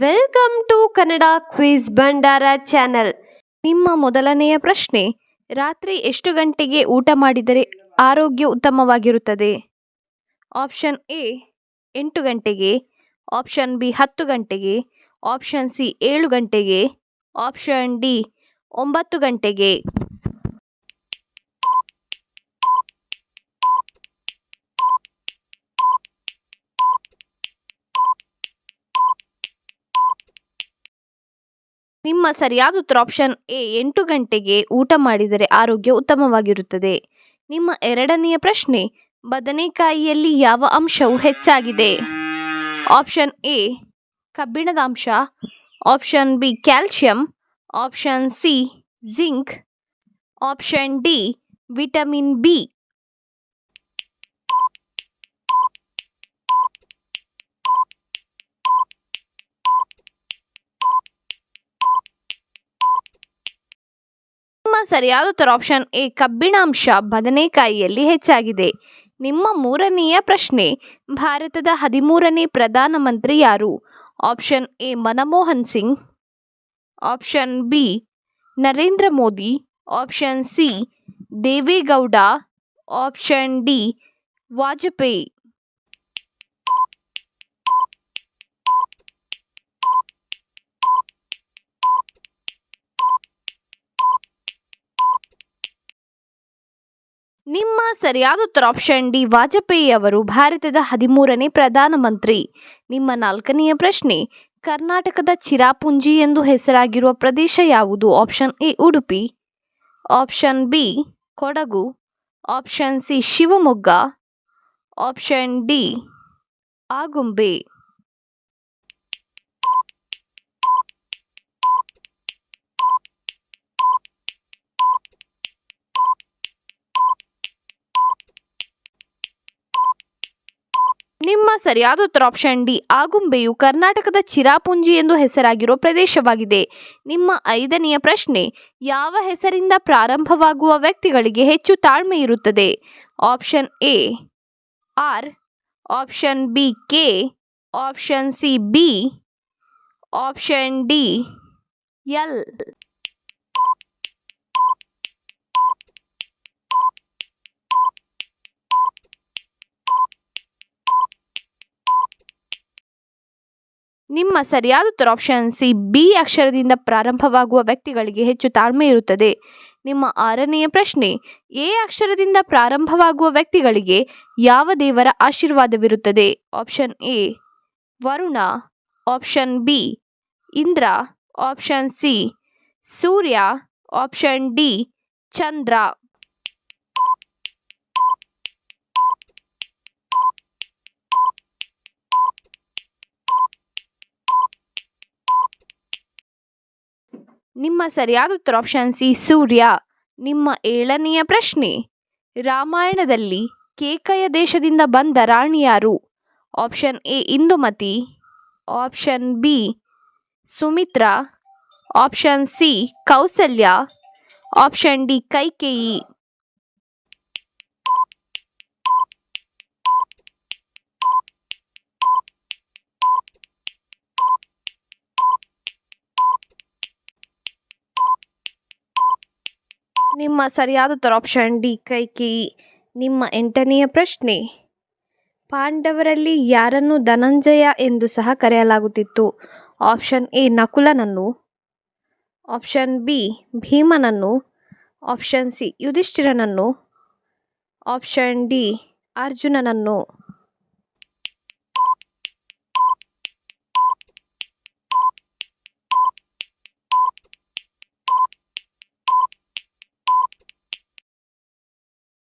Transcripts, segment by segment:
Welcome to Kannada quiz Bhandar channel ನಿಮ್ಮ ಮೊದಲನೆಯ ಪ್ರಶ್ನೆ, ರಾತ್ರಿ ಎಷ್ಟು ಗಂಟೆಗೆ ಊಟ ಮಾಡಿದರೆ ಆರೋಗ್ಯ ಉತ್ತಮವಾಗಿರುತ್ತದೆ? ಆಪ್ಷನ್ ಎ ಎಂಟು ಗಂಟೆಗೆ. ಆಪ್ಷನ್ ಬಿ ಹತ್ತು ಗಂಟೆಗೆ. ಆಪ್ಷನ್ ಸಿ ಏಳು ಗಂಟೆಗೆ. ಆಪ್ಷನ್ ಡಿ ಒಂಬತ್ತು ಗಂಟೆಗೆ. ನಿಮ್ಮ ಸರಿಯಾದ ಉತ್ತರ ಆಪ್ಷನ್ ಎ ಎಂಟು ಗಂಟೆಗೆ ಊಟ ಮಾಡಿದರೆ ಆರೋಗ್ಯ ಉತ್ತಮವಾಗಿರುತ್ತದೆ. ನಿಮ್ಮ ಎರಡನೆಯ ಪ್ರಶ್ನೆ, ಬದನೆಕಾಯಿಯಲ್ಲಿ ಯಾವ ಅಂಶವು ಹೆಚ್ಚಾಗಿದೆ? ಆಪ್ಷನ್ ಎ ಕಬ್ಬಿಣದ ಅಂಶ. Option B calcium option C zinc option D vitamin B ನಿಮ್ಮ ಸರಿಯಾದ ಉತ್ತರ ಆಪ್ಷನ್ ಎ, ಕಬ್ಬಿಣಾಂಶ ಬದನೆಕಾಯಿಯಲ್ಲಿ ಹೆಚ್ಚಾಗಿದೆ. ನಿಮ್ಮ ಮೂರನೆಯ ಪ್ರಶ್ನೆ, ಭಾರತದ ಹದಿಮೂರನೇ ಪ್ರಧಾನಮಂತ್ರಿ ಯಾರು? Option A, Manmohan Singh. Option B, Narendra Modi. Option C, Deve Gowda. Option D, Vajpayee. ನಿಮ್ಮ ಸರಿಯಾದ ಉತ್ತರ ಆಪ್ಷನ್ ಡಿ ವಾಜಪೇಯಿ ಅವರು ಭಾರತದ ಹದಿಮೂರನೇ ಪ್ರಧಾನಮಂತ್ರಿ ನಿಮ್ಮ ನಾಲ್ಕನೆಯ ಪ್ರಶ್ನೆ, ಕರ್ನಾಟಕದ ಚಿರಾಪುಂಜಿ ಎಂದು ಹೆಸರಾಗಿರುವ ಪ್ರದೇಶ ಯಾವುದು? Option A, Udupi. Option B, Kodagu. Option C, Shivamogga. Option D, Agumbe. ನಿಮ್ಮ ಸರಿಯಾದ ಉತ್ತರ ಆಪ್ಷನ್ ಡಿ ಆಗುಂಬೆಯು ಕರ್ನಾಟಕದ ಚಿರಾಪುಂಜಿ ಎಂದು ಹೆಸರಾಗಿರುವ ಪ್ರದೇಶವಾಗಿದೆ. ನಿಮ್ಮ ಐದನೆಯ ಪ್ರಶ್ನೆ, ಯಾವ ಹೆಸರಿಂದ ಪ್ರಾರಂಭವಾಗುವ ವ್ಯಕ್ತಿಗಳಿಗೆ ಹೆಚ್ಚು ತಾಳ್ಮೆ ಇರುತ್ತದೆ? Option A R option B K option C B option D L ನಿಮ್ಮ ಸರಿಯಾದ ಉತ್ತರ ಆಪ್ಷನ್ ಸಿ ಬಿ ಅಕ್ಷರದಿಂದ ಪ್ರಾರಂಭವಾಗುವ ವ್ಯಕ್ತಿಗಳಿಗೆ ಹೆಚ್ಚು ತಾಳ್ಮೆ ಇರುತ್ತದೆ. ನಿಮ್ಮ ಆರನೆಯ ಪ್ರಶ್ನೆ ಎ ಅಕ್ಷರದಿಂದ ಪ್ರಾರಂಭವಾಗುವ ವ್ಯಕ್ತಿಗಳಿಗೆ ಯಾವ ದೇವರ ಆಶೀರ್ವಾದವಿರುತ್ತದೆ? Option A Varuna. Option B Indra. Option C Surya. Option D Chandra. ನಿಮ್ಮ ಸರಿಯಾದ ಉತ್ತರ ಆಪ್ಷನ್ ಸಿ ಸೂರ್ಯ. ನಿಮ್ಮ ಏಳನೆಯ ಪ್ರಶ್ನೆ. ರಾಮಾಯಣದಲ್ಲಿ ಕೇಕಯ ದೇಶದಿಂದ ಬಂದ ರಾಣಿ ಯಾರು? Option A Indumati. Option B Sumitra. Option C Kausalya. Option D Kaikeyi. ನಿಮ್ಮ ಸರಿಯಾದ ಉತ್ತರ ಆಪ್ಷನ್ ಡಿ ಕೈಕಿ ನಿಮ್ಮ ಎಂಟನೆಯ ಪ್ರಶ್ನೆ. ಪಾಂಡವರಲ್ಲಿ ಯಾರನ್ನು ಧನಂಜಯ ಎಂದು ಸಹ ಕರೆಯಲಾಗುತ್ತಿತ್ತು? ಆಪ್ಷನ್ ಎ ನಕುಲನನ್ನು. ಆಪ್ಷನ್ ಬಿ ಭೀಮನನ್ನು. ಆಪ್ಷನ್ ಸಿ ಯುಧಿಷ್ಠಿರನನ್ನು. ಆಪ್ಷನ್ ಡಿ ಅರ್ಜುನನನ್ನು.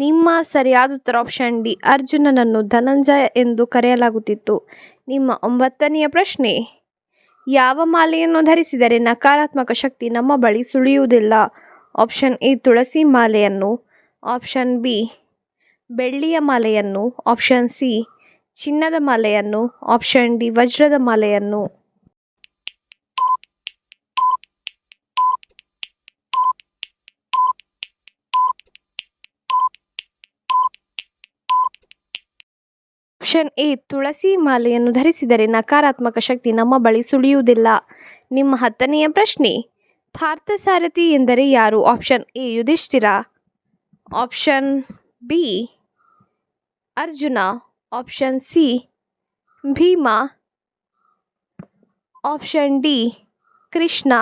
ನಿಮ್ಮ ಸರಿಯಾದ ಉತ್ತರ ಆಪ್ಷನ್ ಡಿ, ಅರ್ಜುನನನ್ನು ಧನಂಜಯ ಎಂದು ಕರೆಯಲಾಗುತ್ತಿತ್ತು. ನಿಮ್ಮ ಒಂಬತ್ತನೆಯ ಪ್ರಶ್ನೆ, ಯಾವ ಮಾಲೆಯನ್ನು ಧರಿಸಿದರೆ ನಕಾರಾತ್ಮಕ ಶಕ್ತಿ ನಮ್ಮ ಬಳಿ ಸುಳಿಯುವುದಿಲ್ಲ? ಆಪ್ಷನ್ ಎ, ತುಳಸಿ ಮಾಲೆಯನ್ನು. ಆಪ್ಷನ್ ಬಿ, ಬೆಳ್ಳಿಯ ಮಾಲೆಯನ್ನು. ಆಪ್ಷನ್ ಸಿ, ಚಿನ್ನದ ಮಾಲೆಯನ್ನು. ಆಪ್ಷನ್ ಡಿ, ವಜ್ರದ ಮಾಲೆಯನ್ನು. ಆಪ್ಷನ್ ಎ, ತುಳಸಿ ಮಾಲೆಯನ್ನು ಧರಿಸಿದರೆ ನಕಾರಾತ್ಮಕ ಶಕ್ತಿ ನಮ್ಮ ಬಳಿ ಸುಳಿಯುವುದಿಲ್ಲ. ನಿಮ್ಮ ಹತ್ತನೆಯ ಪ್ರಶ್ನೆ ಪಾರ್ಥಸಾರಥಿ ಎಂದರೆ ಯಾರು? Option A, Yudhishthira. Option B, Arjuna. Option C, Bhima. Option D, Krishna.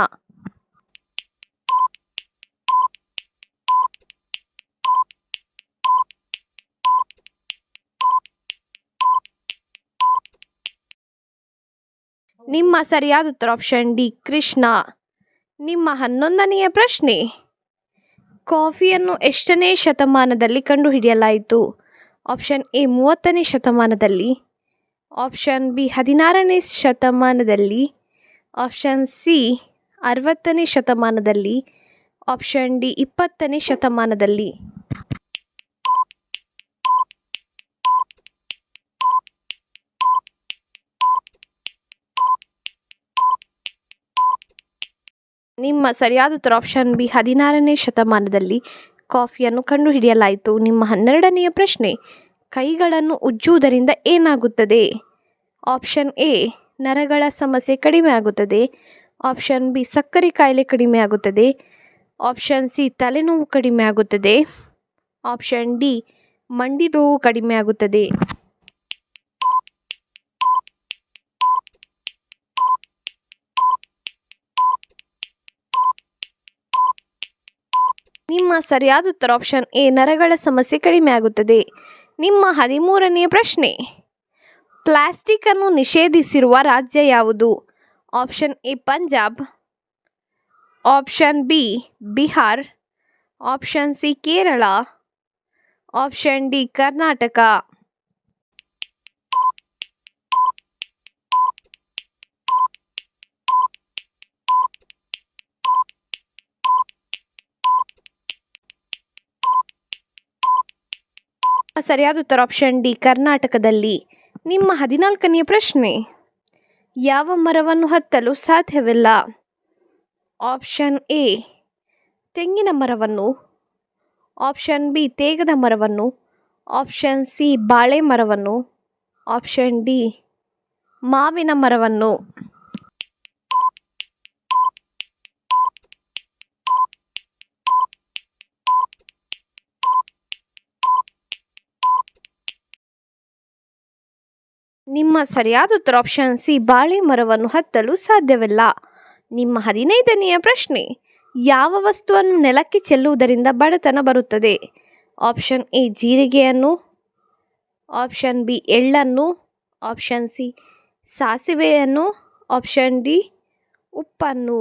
ನಿಮ್ಮ ಸರಿಯಾದ ಉತ್ತರ ಆಪ್ಷನ್ ಡಿ, ಕೃಷ್ಣ. ನಿಮ್ಮ ಹನ್ನೊಂದನೆಯ ಪ್ರಶ್ನೆ. ಕಾಫಿಯನ್ನು ಎಷ್ಟನೇ ಶತಮಾನದಲ್ಲಿ ಕಂಡುಹಿಡಿಯಲಾಯಿತು? ಆಪ್ಷನ್ ಎ, ಮೂವತ್ತನೇ ಶತಮಾನದಲ್ಲಿ. ಆಪ್ಷನ್ ಬಿ, ಹದಿನಾರನೇ ಶತಮಾನದಲ್ಲಿ. ಆಪ್ಷನ್ ಸಿ, ಅರವತ್ತನೇ ಶತಮಾನದಲ್ಲಿ. ಆಪ್ಷನ್ ಡಿ, ಇಪ್ಪತ್ತನೇ ಶತಮಾನದಲ್ಲಿ. ನಿಮ್ಮ ಸರಿಯಾದ ಉತ್ತರ ಆಪ್ಷನ್ ಬಿ ಹದಿನಾರನೇ ಶತಮಾನದಲ್ಲಿ ಕಾಫಿಯನ್ನು ಕಂಡುಹಿಡಿಯಲಾಯಿತು. ನಿಮ್ಮ ಹನ್ನೆರಡನೆಯ ಪ್ರಶ್ನೆ, ಕೈಗಳನ್ನು ಉಜ್ಜುವುದರಿಂದ ಏನಾಗುತ್ತದೆ? ಆಪ್ಷನ್ ಎ ನರಗಳ ಸಮಸ್ಯೆ ಕಡಿಮೆ ಆಗುತ್ತದೆ. ಆಪ್ಷನ್ ಬಿ ಸಕ್ಕರೆ ಕಾಯಿಲೆ ಕಡಿಮೆ ಆಗುತ್ತದೆ. ಆಪ್ಷನ್ ಸಿ ತಲೆನೋವು ಕಡಿಮೆ ಆಗುತ್ತದೆ. ಆಪ್ಷನ್ ಡಿ ಮಂಡಿ ನೋವು ಕಡಿಮೆ ಆಗುತ್ತದೆ. ನಿಮ್ಮ ಸರಿಯಾದ ಉತ್ತರ ಆಪ್ಷನ್ ಎ, ನರಗಳ ಸಮಸ್ಯೆ ಕಡಿಮೆ ಆಗುತ್ತದೆ. ನಿಮ್ಮ ಹದಿಮೂರನೆಯ ಪ್ರಶ್ನೆ. ಪ್ಲಾಸ್ಟಿಕ್ ಅನ್ನು ನಿಷೇಧಿಸಿರುವ ರಾಜ್ಯ ಯಾವುದು? Option A, Punjab. Option B, Bihar. Option C, Kerala. Option D, Karnataka. ಸರಿಯಾದ ಉತ್ತರ ಆಪ್ಷನ್ ಡಿ ಕರ್ನಾಟಕದಲ್ಲಿ. ನಿಮ್ಮ ಹದಿನಾಲ್ಕನೆಯ ಪ್ರಶ್ನೆ. ಯಾವ ಮರವನ್ನು ಹತ್ತಲು ಸಾಧ್ಯವಿಲ್ಲ? ಆಪ್ಷನ್ ಎ ತೆಂಗಿನ ಮರವನ್ನು. ಆಪ್ಷನ್ ಬಿ ತೇಗದ ಮರವನ್ನು. ಆಪ್ಷನ್ ಸಿ ಬಾಳೆ ಮರವನ್ನು. ಆಪ್ಷನ್ ಡಿ ಮಾವಿನ ಮರವನ್ನು. ನಿಮ್ಮ ಸರಿಯಾದ ಉತ್ತರ ಆಪ್ಷನ್ ಸಿ ಬಾಳೆ ಮರವನ್ನು ಹತ್ತಲು ಸಾಧ್ಯವಿಲ್ಲ. ನಿಮ್ಮ ಹದಿನೈದನೆಯ ಪ್ರಶ್ನೆ, ಯಾವ ವಸ್ತುವನ್ನು ನೆಲಕ್ಕೆ ಚೆಲ್ಲುವುದರಿಂದ ಬಡತನ ಬರುತ್ತದೆ? ಆಪ್ಷನ್ ಎ ಜೀರಿಗೆಯನ್ನು. ಆಪ್ಷನ್ ಬಿ ಎಳ್ಳನ್ನು. ಆಪ್ಷನ್ ಸಿ ಸಾಸಿವೆಯನ್ನು. ಆಪ್ಷನ್ ಡಿ ಉಪ್ಪನ್ನು.